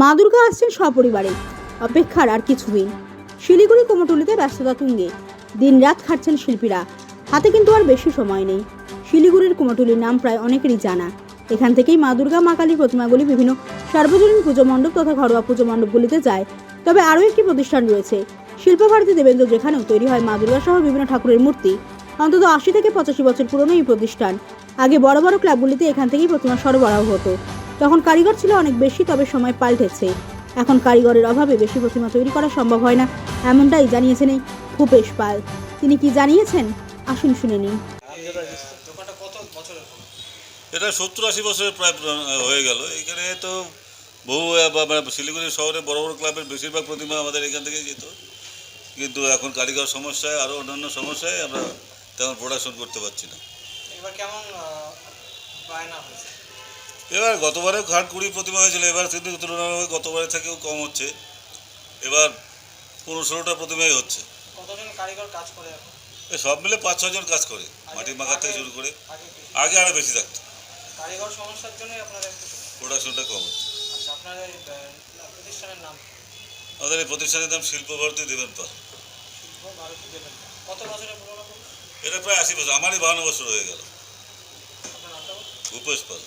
মা দুর্গা আসছেন সপরিবারে। অপেক্ষার আর কিছু দিন। শিলিগুড়ি কোমটুলিতে ব্যস্ততা তুঙ্গে। দিন রাত খাটছেন শিল্পীরা। হাতে কিন্তু আর বেশি সময় নেই। শিলিগুড়ির কুমোটুলির নাম প্রায় অনেকেরই জানা। এখান থেকেই মা দুর্গা, মা কালীর প্রতিমাগুলি বিভিন্ন সার্বজনীন পুজো মণ্ডপ তথা ঘরোয়া পুজো মণ্ডপগুলিতে যায়। তবে আরও একটি প্রতিষ্ঠান রয়েছে। শিল্পভারতী দেবেন্দ্র, যেখানেও তৈরি হয় মা দুর্গা সহ বিভিন্ন ঠাকুরের মূর্তি। অন্তত আশি থেকে পঁচাশি বছর পুরনো এই প্রতিষ্ঠান। আগে বড় বড় ক্লাবগুলিতে এখান থেকেই প্রতিমা সরবরাহ হতো। তখন কারিগর ছিল অনেক বেশি তবে সময় পাল্টেছে। এখন কারিগরের অভাবে বেশি প্রতিমা তৈরি করা সম্ভব হয় না এমনটাই জানিয়েছেন এই ভূপেশ পাল। তিনি কি জানিয়েছেন? আসুন শুনে নিন দোকানটা কত বছরের এটা সত্তর আশি বছরের প্রায় হয়ে গেল। এখানে তো বহু বা শিলিগুড়ি শহরে বড় বড় ক্লাবের বেশিরভাগ প্রতিমা আমাদের এখান থেকে যেত। কিন্তু এখন কারিগর সমস্যায় আরও অন্যান্য সমস্যায় আমরা তেমন প্রোডাকশন করতে পারছি না। এবার কেমন বায়না হয়েছে? এবার গতবারেও খাট কুড়ি প্রতিমা হয়েছিল এবার কিন্তু তুলনামূলক গতবারের থেকেও কম হচ্ছে। এবার পনেরো ষোলোটা প্রতিমাই হচ্ছে। কতজন কারিগর কাজ করে এ সব মিলে পাঁচ ছজন কাজ করে মাটি মাখা থেকে শুরু করে। আগে? আরও বেশি থাকতো। কারিগর সমস্যার জন্যই আপনাদের প্রোডাকশনটা কম হচ্ছে। আচ্ছা আপনাদের প্রতিষ্ঠানের নাম আমাদের এই প্রতিষ্ঠানের নাম শিল্প ভারতী দেবেন পাল। শিল্প ভারতী দেবেন কত বছরের পুরোনো এটা প্রায় আশি বছর আমারই বাহান্ন বছর হয়ে গেল। ভূপেশ পাল।